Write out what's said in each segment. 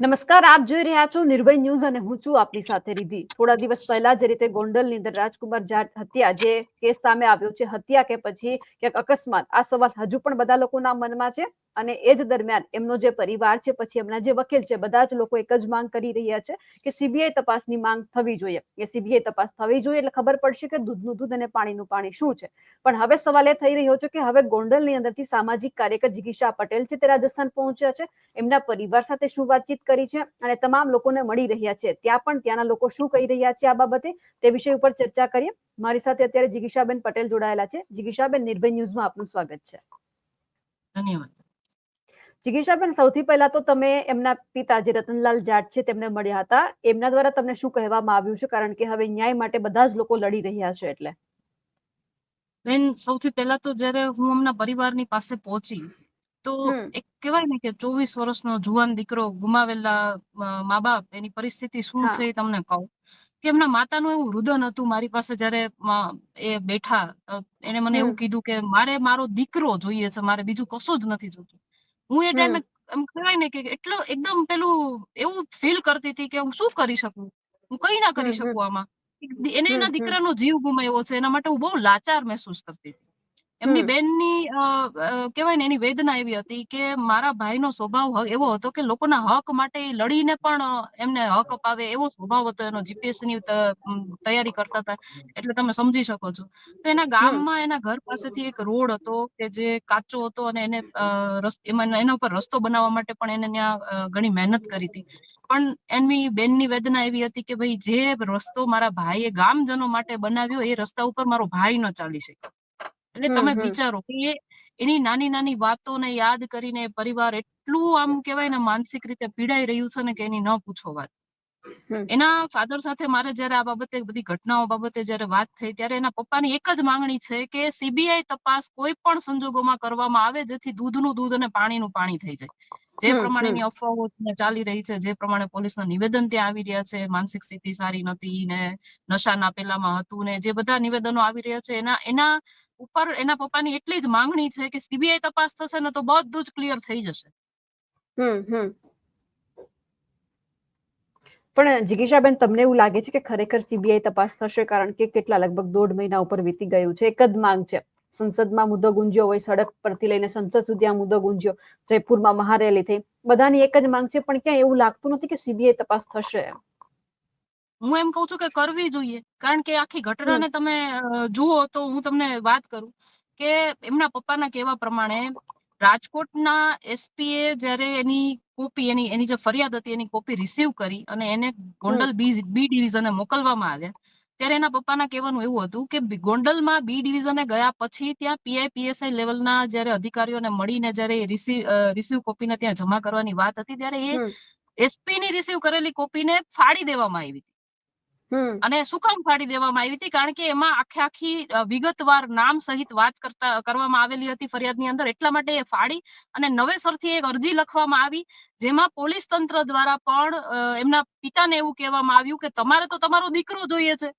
નમસ્કાર, આપ જોઈ રહ્યા છો નિર્ભય ન્યૂઝ અને હું છું આપની સાથે રીધી થોડા દિવસ પહેલા જે રીતે ગોંડલની અંદર રાજકુમાર જાટ હત્યા જે કેસ સામે આવ્યો છે, હત્યા કે પછી ક્યાંક અકસ્માત, આ સવાલ હજુ પણ બધા લોકોના મનમાં છે? અને એ જ દરમિયાન એમનો જે પરિવાર છે, પછી એમના જે વકીલ છે, બધા જ લોકો એક જ માંગ કરી રહ્યા છે કે સીબીઆઈ તપાસની માંગ થવી જોઈએ. કે સીબીઆઈ તપાસ થવી જોઈએ એટલે ખબર પડશે કે દૂધનું દૂધ અને પાણીનું પાણી શું છે. પણ હવે સવાલ એ થઈ રહ્યો છે કે હવે ગોંડલની અંદરથી સામાજિક કાર્યકર જિગીશા પટેલ છે તે રાજસ્થાન પહોંચ્યા છે. એમના પરિવાર સાથે શું વાતચીત કરી છે અને તમામ લોકોને મળી રહ્યા છે. ત્યાં પણ ત્યાંના લોકો શું કહી રહ્યા છે આ બાબતે તે વિષય ઉપર ચર્ચા કરીએ. મારી સાથે અત્યારે જિગીશાબેન પટેલ જોડાયેલા છે. જિગીશાબેન, નિર્ભય ન્યૂઝમાં આપનું સ્વાગત છે. ધન્યવાદ. જિગીશાબેન સૌથી પહેલા તો તમે એમના પિતા જે રતનલાલ જાટ છે તેમને મળ્યા હતા. એમના દ્વારા તમને શું કહેવામાં આવ્યું છે? કારણ કે હવે ન્યાય માટે બધા જ લોકો લડી રહ્યા છે એટલે. બેન સૌથી પહેલા તો જ્યારે હું એમના પરિવારની પાસે પહોંચી તો એક કહેવાય ને કે ચોવીસ વર્ષનો જુવાન દીકરો ગુમાવેલા મા બાપ એની પરિસ્થિતિ શું છે એ તમને કહું. કે એમના માતાનું એવું રુદન હતું મારી પાસે જ્યારે એ બેઠા એને મને એવું કીધું કે મારે મારો દીકરો જોઈએ છે મારે બીજું કશું જ નથી જોતું. હું એ ટાઈમે એમ કહેવાય ને કે એટલો એકદમ પેલું એવું ફીલ કરતી હતી કે હું શું કરી શકું? હું કઈ ના કરી શકું આમાં. એને એના દીકરાનો જીવ ગુમાવ્યો છે એના માટે હું બહુ લાચાર મહેસૂસ કરતી હતી. એમની બેનની કહેવાય ને એની વેદના એવી હતી કે મારા ભાઈનો સ્વભાવ એવો હતો કે લોકોના હક માટે લડીને પણ એમને હક અપાવે એવો સ્વભાવ હતો. એનો જીપીએસસી ની તૈયારી કરતા હતા. એટલે તમે સમજી શકો છો. તો એના ગામમાં એના ઘર પાસેથી એક રોડ હતો કે જે કાચો હતો અને એને એમાં એના ઉપર રસ્તો બનાવવા માટે પણ એને ત્યાં ઘણી મહેનત કરી હતી. પણ એમની બેનની વેદના એવી હતી કે ભાઈ જે રસ્તો મારા ભાઈએ ગામજનો માટે બનાવ્યો એ રસ્તા ઉપર મારો ભાઈ ન ચાલી શકે એટલે તમે. વિચારો કે એની નાની નાની વાતોને યાદ કરીને પરિવાર એટલું આમ કહેવાય ને માનસિક રીતે પીડાઈ રહ્યું છે ને કે એની ન પૂછો વાત એના ફાધર સાથે મારે જયારે આ બાબતે બધી ઘટનાઓ બાબતે જયારે વાત થઈ ત્યારે એના પપ્પાની એક જ માંગણી છે કે સીબીઆઈ તપાસ કોઈ પણ સંજોગોમાં કરવામાં આવે જેથી દૂધનું દૂધ અને પાણીનું પાણી થઈ જાય જે. પ્રમાણેની અફવાઓ ચાલી રહી છે જે પ્રમાણે પોલીસના નિવેદન ત્યાં આવી રહ્યા છે માનસિક સ્થિતિ સારી નથી ને નશાના પેલામાં હતું ને જે બધા નિવેદનો આવી રહ્યા છે એના એના ઉપર એના પપ્પાની એટલી જ માંગણી છે કે સીબીઆઈ તપાસ થશે ને તો બધું જ ક્લિયર થઈ જશે. પણ જિગીશાબેન, તમને એવું લાગે છે કે ખરેખર સીબીઆઈ તપાસ થશે કારણ કે કેટલા લગભગ દોઢ મહિના ઉપર વીતી ગયું છે? એક જ માંગ છે. સંસદમાં મુદ્દો ગુંજ્યો હોય, સડક પરથી લઈને સંસદ સુધી આ મુદ્દો ગુંજ્યો. જયપુરમાં મહારેલી થઈ બધાની એક જ માંગ છે, પણ ક્યાં એવું લાગતું નથી કે સીબીઆઈ તપાસ થશે એમ. હું એમ કઉ છું કે કરવી જોઈએ. કારણ કે આખી ઘટનાને તમે જુઓ તો હું તમને વાત કરું કે એમના પપ્પાના કહેવા પ્રમાણે રાજકોટના એસપીએ જ્યારે એની કોપી એની એની જે ફરિયાદ હતી એની કોપી રિસીવ કરી અને એને ગોંડલ બી બી ડિવિઝને મોકલવામાં આવ્યા ત્યારે એના પપ્પાના કહેવાનું એવું હતું કે ગોંડલમાં બી ડિવિઝને ગયા પછી ત્યાં પીઆઈ પીએસઆઈ લેવલના જ્યારે અધિકારીઓને મળીને જ્યારે રિસીવ રિસીવ કોપીને ત્યાં જમા કરવાની વાત હતી ત્યારે એ એસપી ની રિસીવ કરેલી કોપીને ફાડી દેવામાં આવી હતી. અને શું કામ ફાડી દેવામાં આવી હતી? કારણ કે એમાં આખે આખી વિગતવાર નામ સહિત વાત કરતા કરવામાં આવેલી હતી ફરિયાદની અંદર. એટલા માટે એ ફાડી અને નવેસરથી એક અરજી લખવામાં આવી જેમાં પોલીસ તંત્ર દ્વારા પણ એમના પિતાને એવું કહેવામાં આવ્યું કે તમારે તો તમારો દીકરો જોઈએ છે.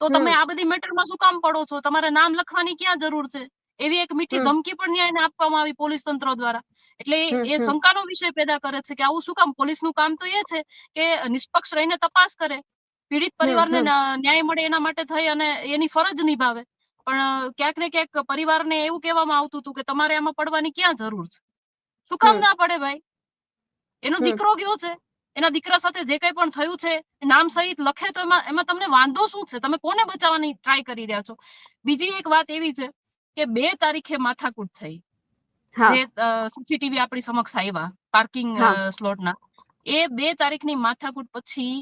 તો તમે આ બધી મેટરમાં શું કામ પડો છો? તમારે નામ લખવાની ક્યાં જરૂર છે? એવી એક મીઠી ધમકી પણ ન્યાય એને આપવામાં આવી પોલીસ તંત્ર દ્વારા. એટલે એ-. શંકાનો વિષય પેદા કરે છે કે આવું શું કામ? પોલીસનું કામ તો એ છે કે નિષ્પક્ષ રહીને તપાસ કરે. પીડિત પરિવારને ન્યાય મળે એના માટે થઈ અને એની ફરજ નિભાવે. પણ ક્યાંક ને ક્યાંક પરિવારને એવું કહેવામાં આવતું હતું કે તમારે આમાં પડવાની ક્યાં જરૂર છે? શું કામ ના પડે ભાઈ? એનો દીકરો ગયો છે. એના દીકરા સાથે જે કઈ પણ થયું છે નામ સહિત લખે તો એમાં એમાં તમને વાંધો શું છે? તમે કોને બચાવવાની ટ્રાય કરી રહ્યા છો? બીજી એક વાત એવી છે કે બે તારીખે માથાકૂટ થઈ. જે સીસીટીવી આપણી સમક્ષ આવ્યા પાર્કિંગ સ્લોટના. એ બે તારીખની માથાકૂટ પછી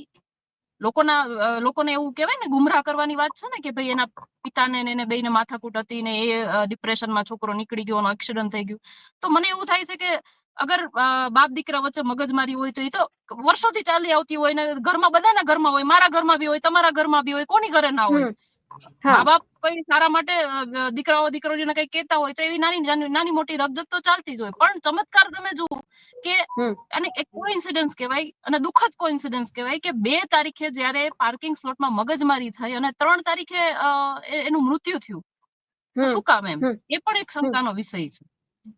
લોકોના લોકોને એવું કહેવાય ને, ગુમરાહ કરવાની વાત છે ને કે ભાઈ એના પિતાને ને એને બેને માથાકૂટ હતી ને એ ડિપ્રેશનમાં છોકરો નીકળી ગયો એનો એક્સિડન્ટ થઈ ગયું. તો મને એવું થાય છે કે અગર બાપ દીકરા વચ્ચે મગજમારી હોય તો એ તો વર્ષોથી ચાલી આવતી હોય ને, ઘરમાં બધાના ઘરમાં હોય, મારા ઘરમાં બી હોય, તમારા ઘરમાં બી હોય, કોની ઘરે ના હોય? મા બાપ કઈ સારા માટે દીકરાઓ દીકરીઓને કઈ કહેતા હોય તો એવી નાની નાની મોટી રબજક તો ચાલતી જ હોય. પણ ચમત્કાર તમે જુઓ કે. અને એક કોઇન્સિડન્સ કહેવાય અને દુઃખદ કોઇન્સિડન્સ કહેવાય કે બે તારીખે જયારે પાર્કિંગ સ્લોટમાં મગજમારી થઈ અને ત્રણ તારીખે એનું મૃત્યુ થયું. શું કામ એમ? એ પણ એક. શંકાનો વિષય છે.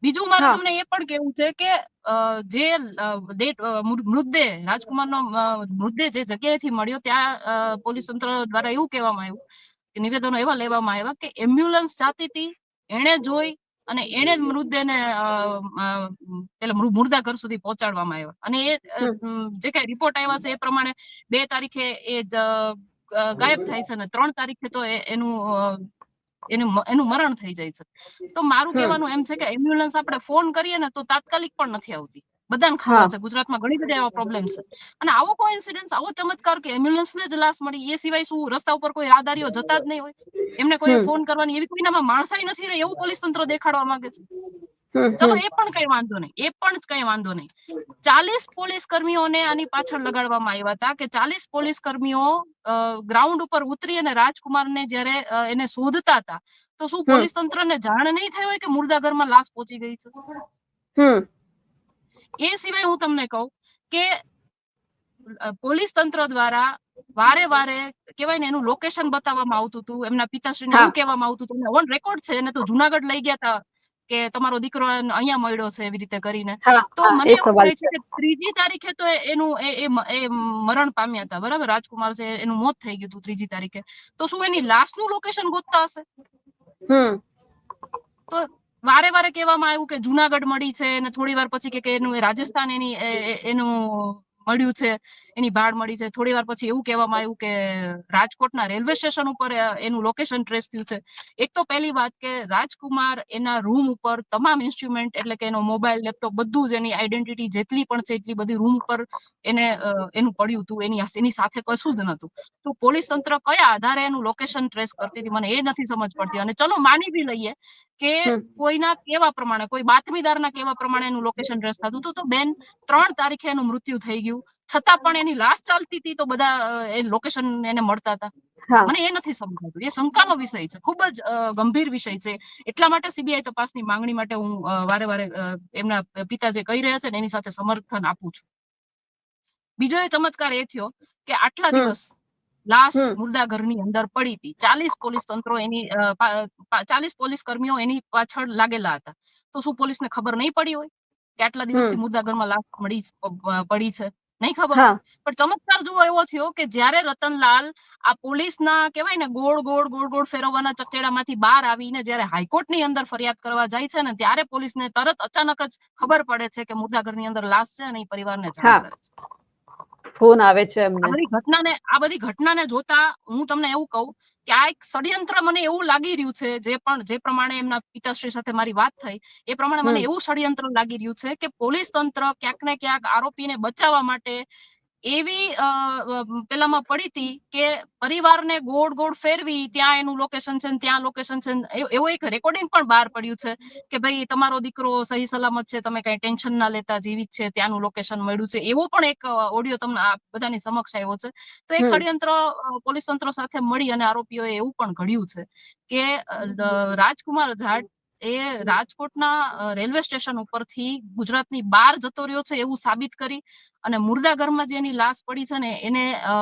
બીજું મારે તમને એ પણ કેવું છે કે જે મૃતદેહ રાજકુમારનો મૃતદેહ જે જગ્યાએથી મળ્યો ત્યાં પોલીસ તંત્ર દ્વારા એવું કહેવામાં આવ્યું નિવેદનો એવા લેવામાં આવ્યા કે એમ્બ્યુલન્સ જાતી હતી એને જોઈ અને એને જ મૃતદેહને પેલા મુર્દા ઘર સુધી પહોંચાડવામાં આવ્યા. અને એ જે કઈ રિપોર્ટ આવ્યા છે એ પ્રમાણે બે તારીખે એ ગાયબ થાય છે અને ત્રણ તારીખે તો એનું એનું એનું મરણ થઈ જાય છે. તો મારું કહેવાનું એમ છે કે એમ્બ્યુલન્સ આપણે ફોન કરીએ ને તો તાત્કાલિક પણ નથી આવતી. બધાને ખાવા ખબર છે ગુજરાતમાં ઘણી બધા એવા પ્રોબ્લેમ છે. અને આવો કોઈ ઇન્સિડન્સ આવો ચમત્કાર કે એમ્બ્યુલન્સ ને જ લાશ મળી એ સિવાય શું રસ્તા ઉપર કોઈ રાહદારીઓ જતા જ નહીં હોય? એમને કોઈ ફોન કરવાની એવી કોઈનામાં માણસાઈ નથી રહે એવું પોલીસ તંત્ર દેખાડવા માંગે છે. ચલો એ પણ કઈ વાંધો નહીં એ પણ કઈ વાંધો નહીં. ચાલીસ પોલીસ કર્મીઓને આની પાછળ લગાડવામાં આવ્યા હતા કે ચાલીસ પોલીસ કર્મીઓ ગ્રાઉન્ડ ઉપર ઉતરી અને રાજકુમારને જ્યારે એને શોધતા હતા તો શું. પોલીસ તંત્રને જાણ નહીં થઈ હોય કે મુર્દાઘરમાં લાશ પહોંચી ગઈ છે. એ સિવાય હું તમને કહું કે પોલીસ તંત્ર દ્વારા વારે વારે કેવાય ને એનું લોકેશન બતાવવામાં આવતું હતું એમના પિતાશ્રીને. એવું કહેવામાં આવતું હતું ઓન રેકોર્ડ છે. એને તો જુનાગઢ લઈ ગયા હતા કે તમારો દીકરો અહીંયા મળ્યો છે એવી રીતે કરીને. તો મને એવું છે કે ત્રીજી તારીખે તો એનું એ મરણ પામ્યા હતા બરાબર? રાજકુમાર છે એનું મોત થઈ ગયું હતું ત્રીજી તારીખે. તો શું એની લાશનું લોકેશન ગોતતા હશે? હમ. તો વારે વારે કહેવામાં આવ્યું કે જુનાગઢ મળી છે અને થોડી વાર પછી કે એનું રાજસ્થાન એની એનું મળ્યું છે. એની ભાડ મળી છે થોડી વાર પછી એવું કહેવામાં આવ્યું કે રાજકોટના રેલવે સ્ટેશન ઉપર એનું લોકેશન ટ્રેસ થયું છે. એક તો પહેલી વાત કે રાજકુમાર એના રૂમ ઉપર તમામ ઇન્સ્ટ્રુમેન્ટ એટલે કે એનો મોબાઈલ લેપટોપ બધું જ એની આઈડેન્ટિટી જેટલી પણ છે એટલી બધી રૂમ ઉપર એને એનું પડ્યું હતું. એની એની સાથે કશું જ નતું તો પોલીસ તંત્ર કયા આધારે એનું લોકેશન ટ્રેસ કરતી હતી મને એ નથી સમજ પડતી. અને ચલો માની બી લઈએ કે કોઈના કેવા પ્રમાણે કોઈ બાતમીદારના કેવા પ્રમાણે એનું લોકેશન ટ્રેસ થતું હતું. તો બેન ત્રણ તારીખે એનું મૃત્યુ થઈ ગયું. છતાં પણ એની લાશ ચાલતી હતી તો બધા એ લોકેશન એને મળતા હતા. મને એ નથી સમજાતું. એ શંકાનો વિષય છે. ખૂબ જ ગંભીર વિષય છે. એટલા માટે સીબીઆઈ તપાસની માંગણી માટે હું વારે વારે એમના પિતા જે કહી રહ્યા છે ને એની સાથે સમર્થન આપું છું. બીજો એ ચમત્કાર એ થયો કે આટલા દિવસ લાશ. મુર્દા ઘરની અંદર પડી હતી. ચાલીસ પોલીસ તંત્રો એની ચાલીસ પોલીસ કર્મીઓ એની પાછળ લાગેલા હતા. તો શું પોલીસને ખબર નહીં પડી હોય કે આટલા દિવસથી. મુર્દા ઘરમાં લાશ મળી પડી છે? નહીં ખબર? પણ ચમત્કાર જુઓ એવો થયો કે જ્યારે રતનલાલ આ પોલીસના કહેવાય ને ગોળ ગોળ ગોળ ગોળ ફેરવવાના ચકેડામાંથી બહાર આવીને જ્યારે હાઈકોર્ટની અંદર ફરિયાદ કરવા જાય છે ને ત્યારે પોલીસને તરત અચાનક જ ખબર પડે છે કે મુર્દાઘરની અંદર લાશ છે અને એ પરિવારને જાણ કરે છે. ફોન આવે છે આ એમને બધી ઘટનાને આ બધી ઘટનાને જોતા હું તમને એવું કહું આ એક ષડયંત્ર મને એવું લાગી રહ્યું છે જે પણ જે પ્રમાણે એમના પિતાશ્રી સાથે મારી વાત થઈ એ પ્રમાણે મને એવું ષડયંત્ર લાગી રહ્યું છે કે પોલીસ તંત્ર ક્યાંક ને ક્યાંક આરોપીને બચાવવા માટે એવી પેલામાં પડી હતી કે પરિવારને ગોળ ગોળ ફેરવી ત્યાં એનું લોકેશન છે ત્યાં લોકેશન છે એવ- એક રેકોર્ડિંગ પણ બહાર પડ્યું છે કે ભાઈ તમારો દીકરો સહી સલામત છે તમે કઈ ટેન્શન ના લેતા જીવિત છે ત્યાંનું લોકેશન મળ્યું છે. એવો પણ એક ઓડિયો તમને આ બધાની સમક્ષ આવ્યો છે. તો એક ષડયંત્ર પોલીસ તંત્ર સાથે મળી અને આરોપીઓએ એવું પણ ઘડ્યું છે કે રાજકુમાર જાટ એ રાજકોટના રેલવે સ્ટેશન ઉપરથી ગુજરાતની બહાર જતો રહ્યો છે એવું સાબિત કરી અને મુર્દાઘરમાં જે એની લાશ પડી છે ને એને અ,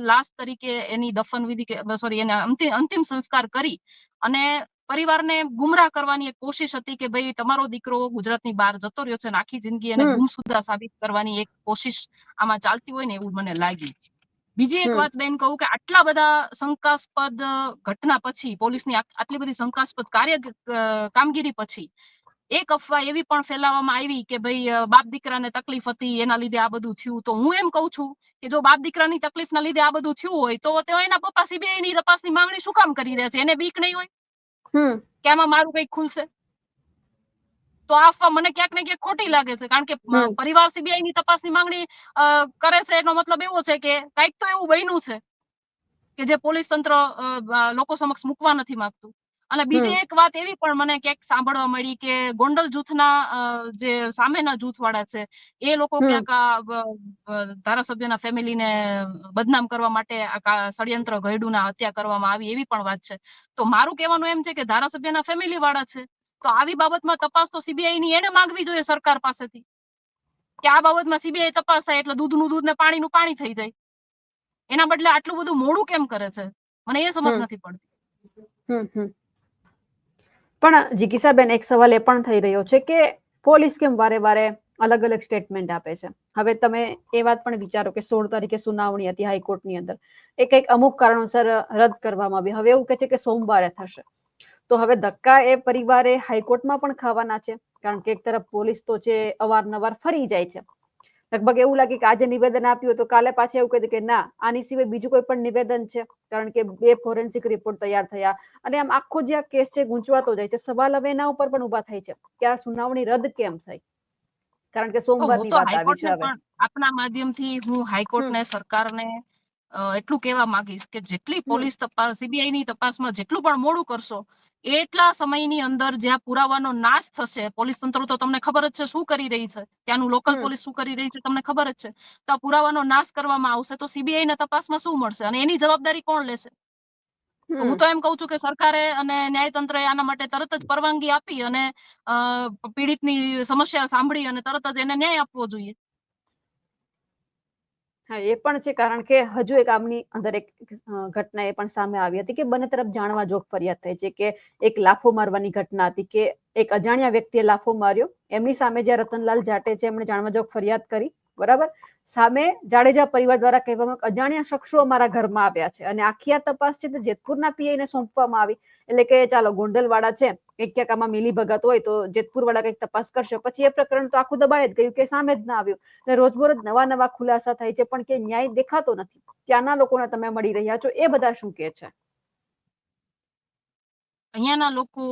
લાશ તરીકે એની દફન વિધિ કે સોરી એના અંતિમ સંસ્કાર કરી અને પરિવારને ગુમરાહ કરવાની એક કોશિશ હતી કે ભાઈ તમારો દીકરો ગુજરાતની બહાર જતો રહ્યો છે અને આખી જિંદગી એને ગુમસુદ્ધા ગુમસુદા સાબિત કરવાની એક કોશિશ આમાં ચાલતી હોય ને એવું મને લાગ્યું. બીજી એક વાત બેન કહું કે આટલા બધા શંકાસ્પદ ઘટના પછી પોલીસની આટલી બધી શંકાસ્પદ કાર્ય કામગીરી પછી એક અફવા એવી પણ ફેલાવવામાં આવી કે ભાઈ બાપ દીકરાને તકલીફ હતી એના લીધે આ બધું થયું. તો હું એમ કહું છું કે જો બાપ દીકરાની તકલીફના લીધે આ બધું થયું હોય તો તેઓ એના પપ્પા સીબીઆઈ ની તપાસની માંગણી શું કામ કરી રહ્યા છે? એને બીક નહીં હોય? કે આમાં મારું કઈ ખુલશે? તો આ અફવા મને ક્યાંક ને ક્યાંક ખોટી લાગે છે. કારણ કે. પરિવાર સીબીઆઈ ની તપાસની માંગણી કરે છે એનો મતલબ એવો છે કે કંઈક તો એવું બન્યું છે કે જે પોલીસ તંત્ર લોકો સમક્ષ મૂકવા નથી માંગતું. અને બીજી એક વાત એવી પણ મને ક્યાંક સાંભળવા મળી કે ગોંડલ જૂથના જે સામેના જૂથ વાળા છે એ લોકો ક્યાંક ધારાસભ્યના ફેમિલીને બદનામ કરવા માટે આ ષડયંત્ર ઘડ્યું હત્યા કરવામાં આવી એવી પણ વાત છે. તો મારું કહેવાનું એમ છે કે ધારાસભ્યના ફેમિલી વાળા છે તો આવી બાબતમાં તપાસ તો સીબીઆઈ ની એને માંગવી જોઈએ સરકાર પાસેથી. કે આ બાબતમાં સીબીઆઈ તપાસ થાય એટલે દૂધનું દૂધ ને પાણીનું પાણી થઈ જાય. એના બદલે આટલું બધું મોડું કેમ કરે છે? મને એ સમજ નથી પડતી. પણ જીગીસાબેન એક સવાલ એ પણ થઈ રહ્યો છે કે પોલીસ કેમ વારે વારે અલગ અલગ સ્ટેટમેન્ટ આપે છે? હવે તમે એ વાત પણ વિચારો કે સોળ તારીખે સુનાવણી હતી હાઈકોર્ટની અંદર. એ કંઈક અમુક કારણોસર રદ કરવામાં આવી. હવે એવું કહે છે કે સોમવારે થશે. તો હવે ધક્કા એ પરિવારે હાઈકોર્ટમાં પણ ખાવાના છે કારણ કે એક તરફ પોલીસ તો છે અવારનવાર ફરી જાય છે. લગભગ એવું લાગે કે આજે નિવેદન આપ્યું તો કાલે પાછા એવું કહી કે ના આની સિવાય બીજું કોઈ પણ નિવેદન છે કારણ કે બે ફોરેન્સિક રિપોર્ટ તૈયાર થયા. અને આમ આખો જે આ કેસ છે ગૂંચવાતો જાય છે સવાલ હવે એના ઉપર પણ ઊભા થાય છે કે આ સુનાવણી રદ કેમ થઈ? કારણ કે સોમવારની વાત આવી છે આપના માધ્યમથી હું હાઈકોર્ટને સરકારને એટલું કહેવા માંગીશ કે જેટલી પોલીસ તપાસ સીબીઆઈ ની તપાસમાં જેટલું પણ મોડું કરશો એટલા સમયની અંદર જ્યાં પુરાવાનો નાશ થશે પોલીસ તંત્ર તો તમને ખબર જ છે શું કરી રહી છે. ત્યાંનું લોકલ પોલીસ શું કરી રહી છે તમને ખબર જ છે. તો આ પુરાવાનો નાશ કરવામાં આવશે તો સીબીઆઈ ને તપાસમાં શું મળશે અને એની જવાબદારી કોણ લેશે? હું તો એમ કઉ છું કે સરકારે અને ન્યાયતંત્રએ આના માટે તરત જ પરવાનગી આપી અને પીડિતની સમસ્યા સાંભળી અને તરત જ એને ન્યાય આપવો જોઈએ. હા, એ પણ છે, કારણ કે હજુ એક આમની અંદર એક ઘટના એ પણ સામે આવી હતી કે બંને તરફ જાણવા જોગ ફરિયાદ થઈ છે કે એક લાફો મારવાની ઘટના હતી કે એક અજાણ્યા વ્યક્તિએ લાફો માર્યો. એમની સામે જે રતનલાલ જાટે છે, એમણે જાણવા જોગ ફરિયાદ કરી, બરાબર? સામે જાડેજા પરિવાર દ્વારા કહેવામાં અજાણ્યા શખ્સો અમારા ઘરમાં આવ્યા છે અને આખી આ તપાસ છે તે જેતપુરના પીઆઈને સોંપવામાં આવી. એટલે કે ચાલો ગોંડલવાળા છે, એક ક્યાંક આમાં મિલી ભગત હોય તો જેતપુર વાળા કંઈક તપાસ કરશે. પછી એ પ્રકરણ તો આખું દબાઈ જ ગયું કે સામે જ ના આવ્યું. અને રોજબરોજ નવા નવા ખુલાસા થાય છે, પણ કે ન્યાય દેખાતો નથી. ત્યાંના લોકોને તમે મળી રહ્યા છો, એ બધા શું કે છે? અહીંયાના લોકો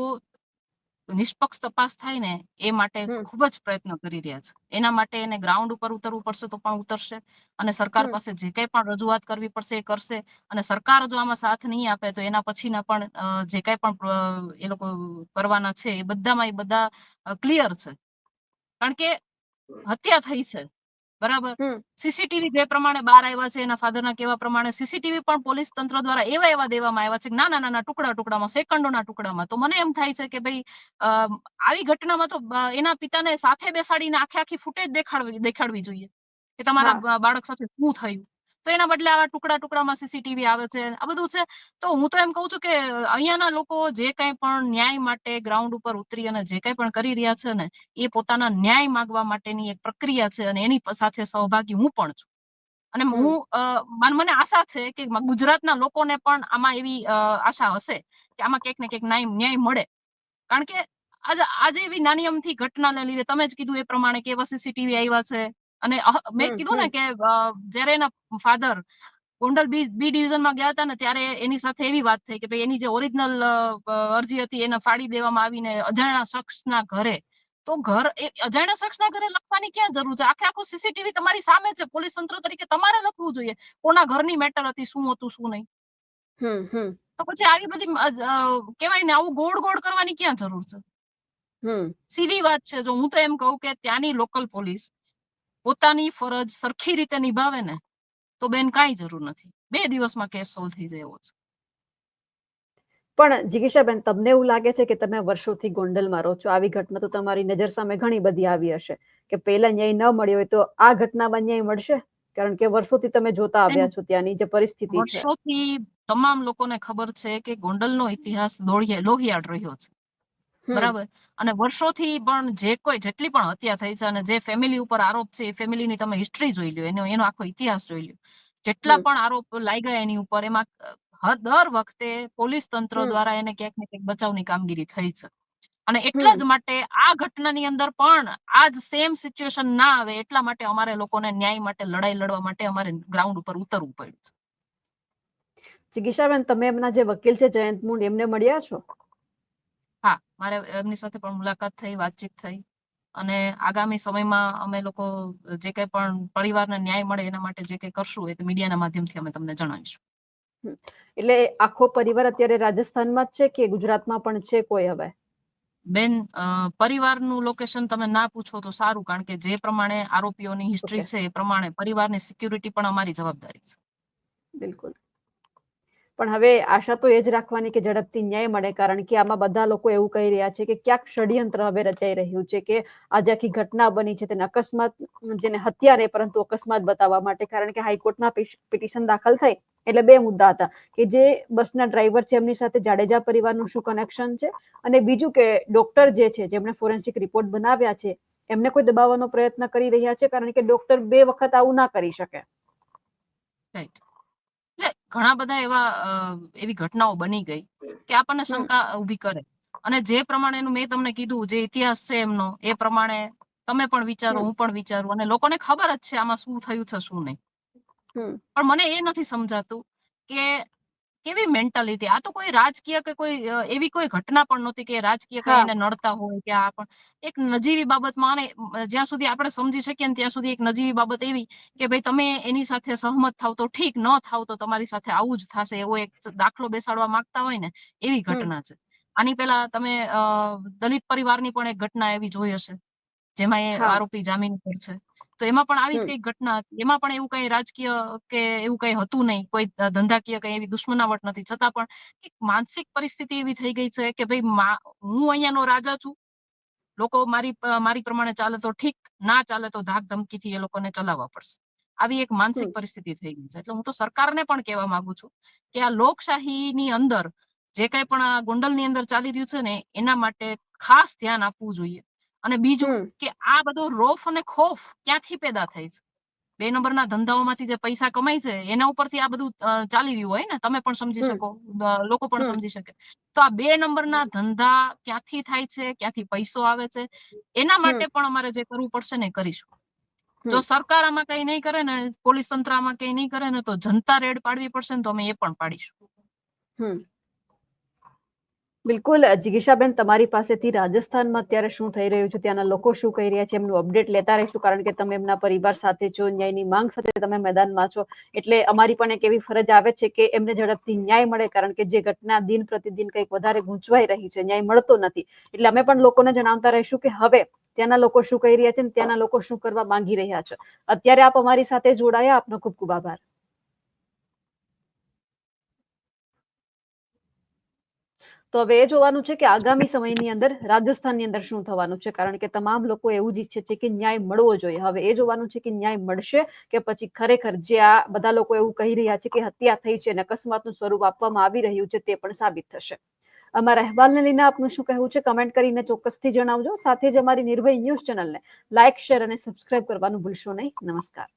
નિષ્પક્ષ તપાસ થાય ને એ માટે. ખૂબ જ પ્રયત્ન કરી રહ્યા છે. એના માટે એને ગ્રાઉન્ડ ઉપર ઉતરવું પડશે તો પણ ઉતરશે અને સરકાર પાસે જે કઈ પણ રજૂઆત કરવી પડશે એ કરશે અને સરકાર જો આમાં સાથ નહીં આપે તો એના પછીના પણ જે કઈ પણ એ લોકો કરવાના છે એ બધામાં એ બધા ક્લિયર છે. કારણ કે હત્યા થઈ છે. બરાબર? સીસીટીવી જે પ્રમાણે બહાર આવ્યા છે એના ફાધરના કેવા પ્રમાણે સીસીટીવી પણ પોલીસ તંત્ર દ્વારા એવા એવા દેવામાં આવ્યા છે કે નાના નાના ટુકડા ટુકડામાં સેકન્ડોના ટુકડામાં. તો મને એમ થાય છે કે ભાઈ આવી ઘટનામાં તો એના પિતાને સાથે બેસાડીને આખે આખી ફૂટેજ દેખાડવી દેખાડવી જોઈએ કે તમારા બાળક સાથે શું થયું? તો એના બદલે આવા ટુકડા ટુકડામાં સીસીટીવી આવે છે આ બધું છે. તો હું તો એમ કહું છું કે અહીંયાના લોકો જે કંઈ પણ ન્યાય માટે ગ્રાઉન્ડ ઉપર ઉતરી અને જે કંઈ પણ કરી રહ્યા છે ને એ પોતાના ન્યાય માંગવા માટેની એક પ્રક્રિયા છે અને એની સાથે સહભાગી હું પણ છું. અને હું મને આશા છે કે ગુજરાતના લોકોને પણ આમાં એવી આશા હશે કે આમાં ક્યાંક ને ક્યાંક ન્યાય ન્યાય મળે. કારણ કે આજે આજે એવી નાની અમથી ઘટનાને લીધે તમે જ કીધું એ પ્રમાણે કે એવા સીસીટીવી આવ્યા છે. અને મેં કીધું ને કે જયારે એના ફાધર ગોંડલ બી બી ડિવિઝનમાં ગયા હતા ને ત્યારે એની સાથે એવી વાત થઈ કે ભાઈ એની જે ઓરિજિનલ અરજી હતી એને ફાડી દેવામાં આવીને અજાણ્યા શખ્સના ઘરે. તો ઘર એ અજાણ્યા શખ્સના ઘરે લખવાની ક્યાં જરૂર છે? આખે આખું સીસીટીવી તમારી સામે છે. પોલીસ તંત્ર તરીકે તમારે લખવું જોઈએ. કોના ઘરની મેટર હતી શું હતું શું નહીં. તો પછી આવી બધી કહેવાય ને આવું ગોળ ગોળ કરવાની ક્યાં જરૂર છે? સીધી વાત છે. જો હું તો એમ કહું કે ત્યાંની લોકલ પોલીસ પોતાની ફરજ સરખી રીતે નિભાવે ને તો બેન કાંઈ જરૂર નથી. બે દિવસમાં કેસ સોલ્વ થઈ જાય એવો છે પણ જિગીશાબેન તમને એવું લાગે છે કે તમે વર્ષોથી ગોંડલમાં રહો છો? આવી ઘટના તો તમારી નજર સામે ઘણી બધી આવી હશે. કે પહેલા ન્યાય ન મળ્યો હોય તો આ ઘટનામાં ન્યાય મળશે? કારણ કે વર્ષોથી તમે જોતા આવ્યા છો ત્યાંની જે પરિસ્થિતિ છે. વર્ષોથી તમામ લોકોને ખબર છે કે ગોંડલનો ઇતિહાસ લોહિયા- લોહિયાળ રહ્યો છે. બરાબર? અને વર્ષોથી પણ જે કોઈ જેટલી પણ હત્યા થઈ છે અને જે ફેમિલી ઉપર આરોપ છે એ ફેમિલીની તમે હિસ્ટ્રી જોઈ લ્યો. એનો એનો આખો ઇતિહાસ જોઈ લ્યો. જેટલા પણ આરોપ લાગ્યા એની ઉપર એમાં દર વખતે પોલીસ તંત્ર દ્વારા એને ક્યાંક ને ક્યાંક બચાવની કામગીરી થઈ છે. અને એટલા જ માટે આ ઘટનાની અંદર પણ આ જ સેમ સિચ્યુએશન ના આવે એટલા માટે અમારે લોકોને ન્યાય માટે લડાઈ લડવા માટે અમારે ગ્રાઉન્ડ ઉપર ઉતરવું પડ્યું છે. ચિકિત્સાબેન તમે એમના જે વકીલ છે જયંત મુંડ એમને મળ્યા છો? હા મારે એમની સાથે પણ મુલાકાત થઈ વાતચીત થઈ. અને આગામી સમયમાં અમે લોકો જે કંઈ પણ પરિવારને ન્યાય મળે એના માટે જે કંઈ કરશું એ મીડિયાના માધ્યમથી અમે તમને જણાવીશું. એટલે આખો પરિવાર અત્યારે રાજસ્થાનમાં જ છે કે ગુજરાતમાં પણ છે કોઈ હવે? બેન પરિવારનું લોકેશન તમે ના પૂછો તો સારું કારણ કે જે પ્રમાણે આરોપીઓની હિસ્ટ્રી છે એ પ્રમાણે પરિવારની સિક્યુરિટી પણ અમારી જવાબદારી છે. બિલકુલ. પણ હવે આશા તો એ જ રાખવાની કે ઝડપથી ન્યાય મળે, કારણ કે આમાં બધા લોકો એવું કહી રહ્યા છે કે ક્યાંક ષડયંત્ર હવે રચાઈ રહ્યું છે કે આજે આખી ઘટના બની છે તેને અકસ્માત, જેને હત્યા નહીં પરંતુ અકસ્માત બતાવવા માટે, કારણ કે હાઈકોર્ટમાં પિટિશન દાખલ થઈ એટલે બે મુદ્દા હતા. કે જે બસના ડ્રાઈવર છે એમની સાથે જાડેજા પરિવારનું શું કનેક્શન છે? અને બીજું કે ડોક્ટર જે છે, જેમણે ફોરેન્સિક રિપોર્ટ બનાવ્યા છે, એમને કોઈ દબાવવાનો પ્રયત્ન કરી રહ્યા છે? કારણ કે ડોક્ટર બે વખત આવું ના કરી શકે. રાઈટ ઘણા બધા એવા એવી ઘટનાઓ બની ગઈ કે આપણને શંકા ઊભી કરે. અને જે પ્રમાણેનું મેં તમને કીધું જે ઇતિહાસ છે એમનો એ પ્રમાણે તમે પણ વિચારો હું પણ વિચારું અને લોકોને ખબર જ છે આમાં શું થયું છે શું નહીં. પણ મને એ નથી સમજાતું કે કેવી મેન્ટાલિટી આ તો કોઈ રાજકીય કે કોઈ એવી કોઈ ઘટના પણ નહોતી કે રાજકીય કઈ એને નડતા હોય કે આ પણ. એક નજીવી બાબતમાં અને જ્યાં સુધી આપણે સમજી શકીએ ને ત્યાં સુધી એક નજીવી બાબત એવી કે ભાઈ તમે એની સાથે સહમત થાવ તો ઠીક ન થાવ તો તમારી સાથે આવું જ થશે એવો એક દાખલો બેસાડવા માંગતા હોય ને એવી ઘટના છે. આની પહેલા તમે દલિત પરિવારની પણ એક ઘટના એવી જોઈ હશે જેમાં એ આરોપી જામીન પર છે. તો એમાં પણ આવી જ કઈ ઘટના હતી. એમાં પણ એવું કઈ રાજકીય કે એવું કઈ હતું નહીં. કોઈ ધંધાકીય કઈ એવી દુશ્મનાવટ નથી. છતાં પણ એક માનસિક પરિસ્થિતિ એવી થઈ ગઈ છે કે ભાઈ હું અહીંયાનો રાજા છું. લોકો મારી મારી પ્રમાણે ચાલે તો ઠીક ના ચાલે તો ધાક ધમકીથી એ લોકોને ચલાવવા પડશે. આવી એક માનસિક પરિસ્થિતિ થઈ ગઈ છે. એટલે હું તો સરકારને પણ કહેવા માંગુ છું કે આ લોકશાહીની અંદર જે કઈ પણ આ ગોંડલની અંદર ચાલી રહ્યું છે ને એના માટે ખાસ ધ્યાન આપવું જોઈએ. અને બીજું કે આ બધો રોફ અને ખોફ ક્યાંથી પેદા થાય છે? બે નંબરના ધંધાઓમાંથી જે પૈસા કમાય છે એના ઉપરથી આ બધું ચાલી રહ્યું હોય ને? તમે પણ સમજી શકો લોકો પણ સમજી શકે. તો આ બે નંબરના ધંધા ક્યાંથી થાય છે ક્યાંથી પૈસો આવે છે એના માટે પણ અમારે જે કરવું પડશે ને એ કરીશું. જો સરકાર આમાં કઈ નહીં કરે ને પોલીસ તંત્ર આમાં કઈ નહીં કરે ને તો જનતા રેડ પાડવી પડશે ને તો અમે એ પણ પાડીશું. બિલકુલ જિગીશાબેન, તમારી પાસેથી રાજસ્થાનમાં અત્યારે શું થઈ રહ્યું છે, ત્યાંના લોકો શું કહી રહ્યા છે, એમનું અપડેટ લેતા રહીશું, કારણ કે તમે એમના પરિવાર સાથે છો, ન્યાયની માંગ સાથે તમે મેદાનમાં છો, એટલે અમારી પણ એક એવી ફરજ આવે છે કે એમને ઝડપથી ન્યાય મળે, કારણ કે જે ઘટના દિન પ્રતિદિન કંઈક વધારે ગૂંચવાઈ રહી છે, ન્યાય મળતો નથી. એટલે અમે પણ લોકોને જણાવતા રહીશું કે હવે ત્યાંના લોકો શું કહી રહ્યા છે ત્યાંના લોકો શું કરવા માંગી રહ્યા છે. અત્યારે આપ અમારી સાથે જોડાયા, આપનો ખૂબ ખૂબ આભાર. તો હવે એ જોવાનું છે કે આગામી સમયની અંદર રાજસ્થાનની અંદર શું થવાનું છે? કારણ કે તમામ લોકો એવું જ ઈચ્છે છે કે ન્યાય મળવો જોઈએ. હવે એ જોવાનું છે કે ન્યાય મળશે કે પછી ખરેખર જે આ બધા લોકો એવું કહી રહ્યા છે કે હત્યા થઈ છે અને અકસ્માતનું સ્વરૂપ આપવામાં આવી રહ્યું છે તે પણ સાબિત થશે. અમારા અહેવાલને લઈને આપનું શું કહેવું છે? કમેન્ટ કરીને ચોક્કસથી જણાવજો. સાથે જ અમારી નિર્ભય ન્યૂઝ ચેનલને લાઇક શેર અને સબસ્ક્રાઇબ કરવાનું ભૂલશો નહીં. નમસ્કાર.